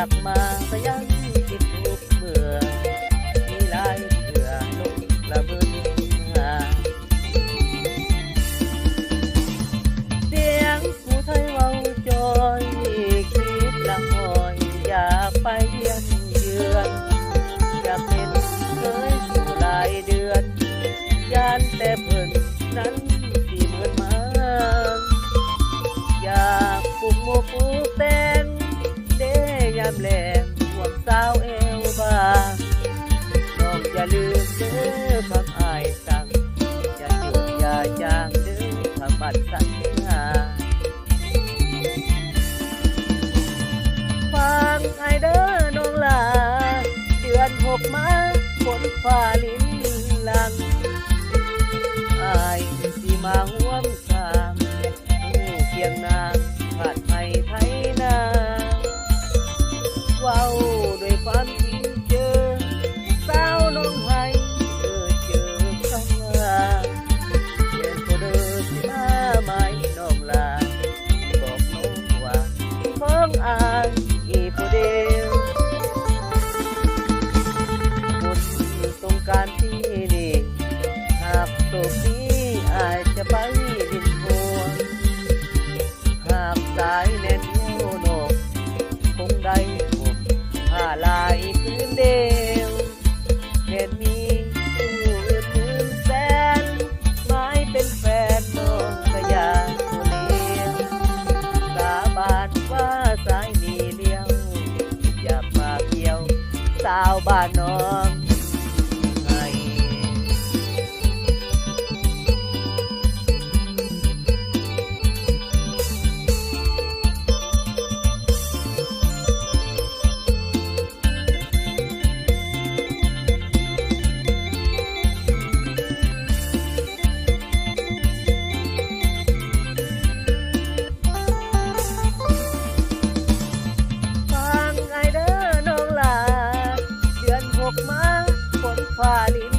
จากมาก็ยังคิดทุกเมื่อมีหลายเบื่อลงละเบิดหาเสียงผู้ไทยเว้าจอยคิดละหอยอยากไป มแหลมพวกสาวเอวบางน้องอย่าลืมเด้อคำอายสั่งอย่าหยุดอย่าจางเด้อคำบัดสัญญาฟังไอเด้อน้องลา เดือนหกมาฝนฟ้าลิ salva nós. everybody.